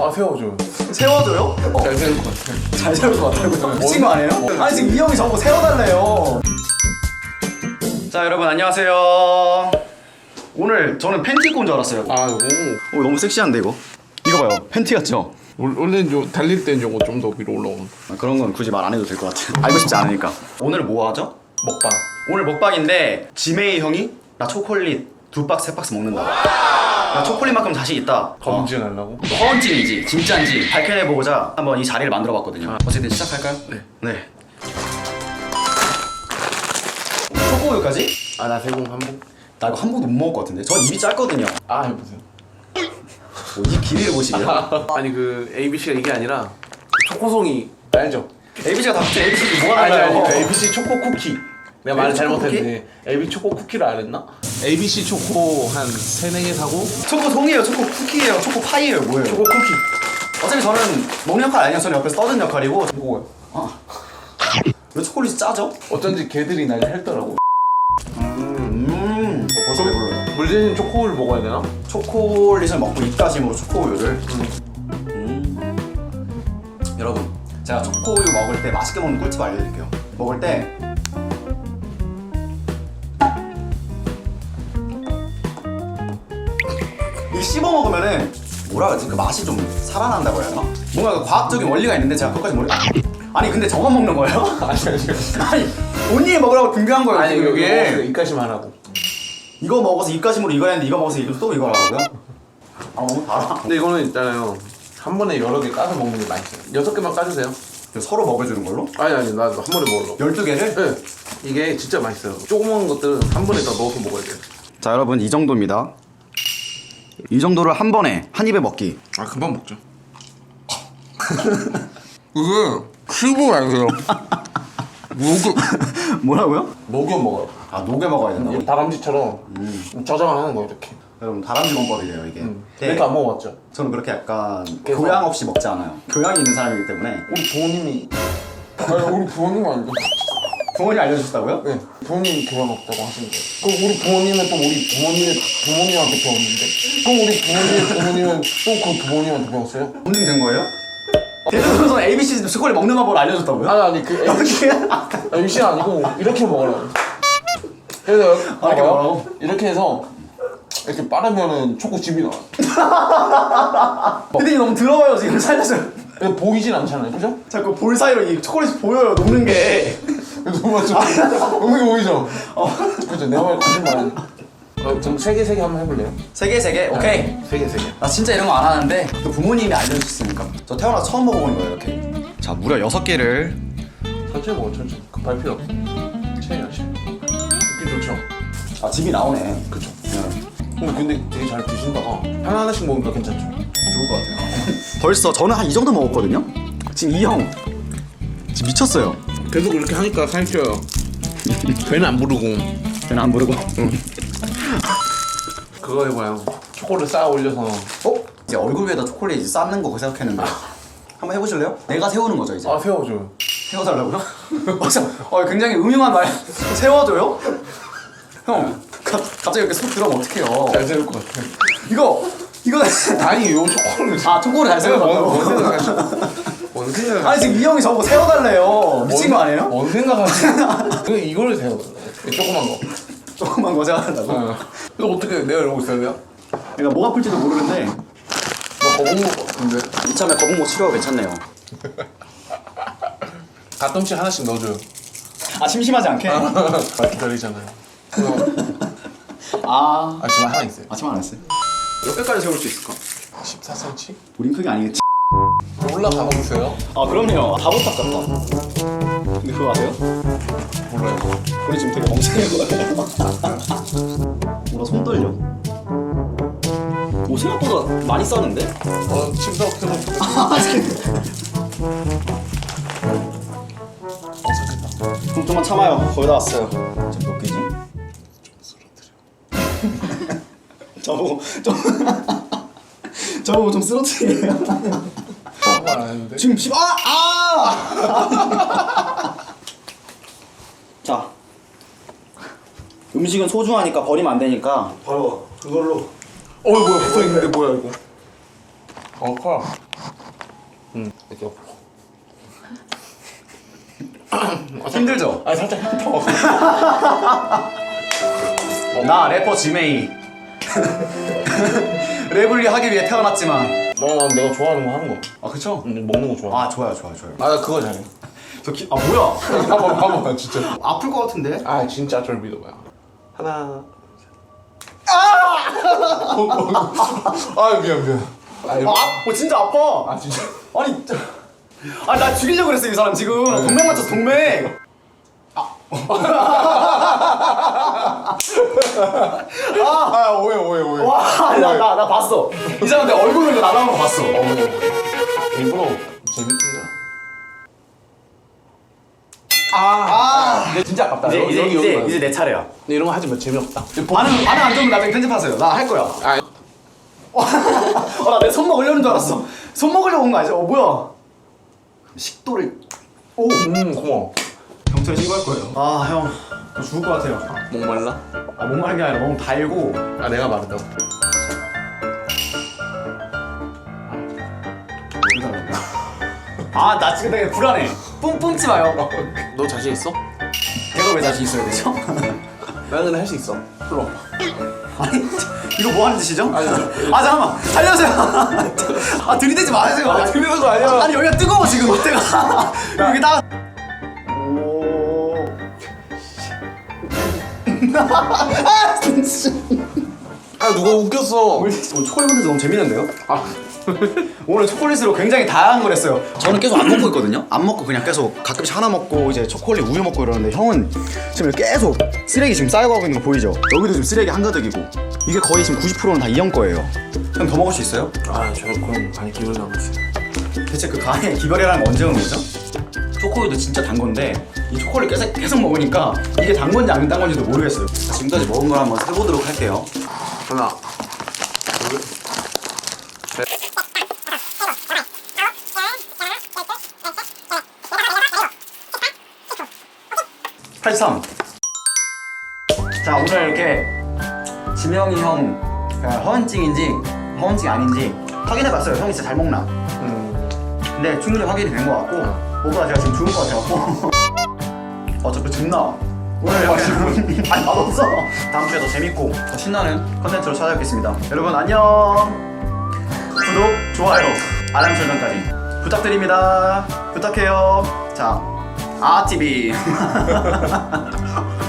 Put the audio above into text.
아 세워줘요. 세워줘요? 어, 잘 세울 것 같아. 잘 세울 것 같다고요? 미친 거 아니에요? 아니 지금 이 형이 저거 세워달래요 자 여러분 안녕하세요 오늘 저는 팬티 입고 온 줄 알았어요 아 이거 오 너무 섹시한데 이거 이거 봐요 팬티 같죠? 원- 원래는 좀 달릴 땐 저거 좀 더 위로 올라오는 아, 그런 건 굳이 말 안 해도 될 것 같아요 알고 싶지 않으니까 오늘 뭐 하죠? 먹방. 오늘 먹방인데 지메이 형이 나 초콜릿 두 박스 세 박스 먹는다 나 초콜릿만큼 자신 있다 검진하려고. 허언증인지 진짜인지 밝혀내보고자 한번 이 자리를 만들어봤거든요 어쨌든 시작할까요? 네 네. 초코우유까지? 아 나 세공 한복. 나 이거 한 번도 못 먹을 것 같은데 전 입이 짧거든요 아 해보세요. 뭐, 입 길이를 보시게요? 아니 그 ABC가 이게 아니라 초코송이 알죠? ABC가 다 같이 ABC 뭐가 아니 달라요? 아니 그 ABC 초코 쿠키. 내가 말을 초코 잘못했네. AB 초코 쿠키를 안 했나? ABC 초코 한 세네 개 사고 초코 송이에요 초코 쿠키예요 초코 파이예요 뭐예요? 초코 쿠키. 어차피 저는 먹는 역할 아니에요 저는 옆에서 떠든 역할이고 이거요. 왜 초콜릿이 짜죠? 어쩐지 걔들이 날 핥더라고. 음 어, 벌써 배불러요 물 대신 초코를 먹어야 되나? 초콜릿을 먹고 입가심으로 초코우유를 음. 여러분 제가 초코우유 먹을 때 맛있게 먹는 꿀팁 알려드릴게요 먹을 때 이 씹어 먹으면은 뭐라 그러지 그 맛이 좀 살아난다고 해야 하나? 뭔가 그 과학적인 원리가 있는데 제가 그것까지 모르 아니 근데 저만 먹는 거예요? 아니 아니 아니 본인이 먹으라고 준비한 거예요 아니 지금 여기 이게 이까지만 하라고. 이거 먹어서 입가심으로 이거 했는데 이거 먹어서 이거 또 이거 하라고요? 아 너무 달아 근데 이거는 있잖아요. 한 번에 여러 개 까서 먹는 게 맛있어요. 여섯 개만 까주세요. 서로 먹여주는 걸로? 아니 아니 나 한 번에 먹으려고. 12개를? 네. 이게 진짜 맛있어요. 조그만 것들은 한 번에 다 넣어서 먹어야 돼요. 자 여러분 이 정도입니다 이 정도를 한 번에 한 입에 먹기 아 금방 먹죠. 그게 씹어 아세요? 녹여 뭐라고요? 녹여 먹어요. 아 녹여 먹어야 된다고? 다람쥐처럼 저장을 하는 거 이렇게. 여러분 다람쥐 공법이래요 이게 네. 이렇게 안 먹어봤죠? 저는 그렇게 약간 그래서- 교양 없이 먹지 않아요 교양이 있는 사람이기 때문에 우리 부모님이 아니 우리 부모님 아니죠? 부모님 알려주셨다고요? 네 부모님이 교양 없다고 하시는 거예요. 그럼 우리 부모님은 또 우리 부모님의 부모님한테 배웠는데 그럼 우리 부모님의 부모님은 또 그 부모님한테 배웠어요? 본인 된 거예요? 대전선 ABC 초콜릿 먹는 방법을 알려줬다고요? 아니 아니 그 어떻게 MC가 아니고 이렇게 먹으라고. 그래서 아, 이렇게 뭐라고? 이렇게 해서 이렇게 빠르면은 초코칩이 나와. 피디님 너무 더러워요 지금 살려줘요 이거 보이진 않잖아요, 그죠? 자꾸 볼 사이로 이 초콜릿이 보여요 녹는 게 그래서 맞죠? 여기 보이죠? 그죠? 내가 말 거짓말 아니. 어, 좀 세개 세개 한번 해볼래요? 세 개 세 개 오케이 세개 세 개. 나 진짜 이런 거 안 하는데 또 부모님이 알려주셨으니까 저 태어나서 처음 먹어보는 거예요 이렇게 자 무려 여섯 개를 천천히 먹어, 천천히. 급할 필요 없어. 천천히 하시. 느낌 좋죠? 아 집이 나오네 그죠? 네, 근데 근데 되게 잘 드신다가 하나 하나씩 먹으니까 괜찮죠? 좋을 것 같아요 벌써 저는 한 이 정도 먹었거든요 지금 이 형 지금 미쳤어요 계속 이렇게 하니까 살쪄요. 배는 안 부르고. 저는 안 모르고 그거 해봐요. 초코를 쌓아 올려서 어? 이제 얼굴 위에다 초콜릿 이제 쌓는 거 생각했는데 한번 해보실래요? 내가 세우는 거죠 이제 아 세워줘요. 세워달라고요? 어, 참, 어, 굉장히 음흉한 말 세워줘요? 형 가, 갑자기 이렇게 속 들어오면 어떡해요 잘 세울 것 같아. 이거 이거 아니 요 초코를 아 초코를 잘 세워달라고? 아니 지금 이 형이 저거 세워달래요 미친 거 아니에요? 뭔 생각하시? 그 이거를 세워달라. 조그만 거. 조금만 거 세워달라고? 어. 근데 어떻게 내가 이러고 있어야 돼요? 내가 뭐 아플지도 모르는데 나 거북목 같은데. 이참에 거북목 치료가 괜찮네요 가끔씩 하나씩 넣어줘요. 아 심심하지 않게? 아, 기다리잖아요. 아아 지금 하나 있어요. 아침 안 했어요? 몇 개까지 세울 수 있을까? 14cm? 우린 크게 아니겠지? 올라가 보세요. 아 그럼요 다 못닦았다 근데 그거 아세요? 몰라요. 우리 지금 되게 멍청해 보여요 뭐라 손 떨려 오 생각보다 많이 싸는데? 어 침석해서 어색했다. 그럼 좀만 참아요 거의 다 왔어요 지금 몇 개지? 저보고 좀 저보고 좀 쓰러뜨리래요 말 안 했는데. 지금 집 아! 아! 자 음식은 소중하니까 버리면 안 되니까 바로 그걸로 어 뭐야 붙어 있는데 뭐야 이거? 어 커. 응 이렇게 옆으로. 힘들죠? 아 살짝 햄퍼. 나 래퍼 지메이 랩을 하기 위해 태어났지만 어 내가 좋아하는 거 하는 거. 아 그쵸? 응, 먹는 거 좋아. 아 좋아요 좋아요 좋아요 아 나 그거 잘해. 저 기... 아 뭐야 한번 한번 진짜. 아플 것 같은데? 아 진짜 절 믿어봐요. 하나. 아! 아 미안 미안. 아, 아, 아 어, 진짜 아파 아 진짜. 아니 아나 죽이려고 그랬어 이 사람 지금 동맥 맞췄어 동맥 아 오해 오해 오해. 와 나 나 나 봤어 이 사람 내 얼굴을 거 봤어 어, 오해. 일부러 재밌습니다. 아, 이제 진짜 아깝다. 이제 여기, 이제 여기, 이제. 이제 내 차례야 근데 이런 거 하지 마 재미없다. 반응 반응 안 좋으면 나중에 편집하세요 나 할 거야 아, 어나 내 손목 올려는 줄 알았어 손 먹으려고 온거 아니지? 어 뭐야 식도를 오 음 고마워. 경찰에 신고할 거예요 아 형 죽을 것 같아요 목말라? 아 목마른 게 아니라 너무 달고 아 내가 말했다. 아 나 지금 되게 불안해 뿜 뿜지 마요 너 자신 있어? 내가 왜 자신 있어야 되죠? 나는 할수 있어. 들어. 아니 이거 뭐 하는 짓이죠? 아 잠깐만 살려주세요 아 들이대지 마세요 아, 들이대는 거 아니야. 아니 여기가 뜨거워 지금 밑에가 여기 다 오. 아 진짜 아 누가 웃겼어. 오늘 초콜릿 만드서 너무 재밌는데요? 아 오늘 초콜릿으로 굉장히 다양한 걸 했어요. 저는 계속 안 먹고 있거든요. 안 먹고 그냥 계속 가끔씩 하나 먹고 이제 초콜릿 우유 먹고 이러는데 형은 지금 계속 쓰레기 지금 쌓여가고 있는 거 보이죠? 여기도 지금 쓰레기 한가득이고 이게 거의 지금 90%는 다 이 형 거예요. 형 더 먹을 수 있어요? 아, 저 그럼 많이 기분 나갔어. 대체 그 기별이라는 건 언제 온 거죠? 초콜릿도 진짜 단 건데 이 초콜릿 계속, 계속 먹으니까 이게 단 건지 안 단 건지도 모르겠어요. 지금까지 먹은 걸 한번 세보도록 할게요. 하나, 둘, 83. 자 오늘 이렇게 지명이 형 어, 허언증인지 허언증이 아닌지 확인해봤어요. 형이 진짜 잘 먹나. 음, 근데 충분히 확인이 된 것 같고 오빠 제가 지금 죽을 것 같아갖고 어 자꾸 죽나. 오늘 약간 아니 맛없어. 다음 주에 더 재밌고 더 신나는 컨텐츠로 찾아뵙겠습니다. 여러분 안녕. 구독, 좋아요, 알람 설정까지 부탁드립니다. 부탁해요. 자, 아TV.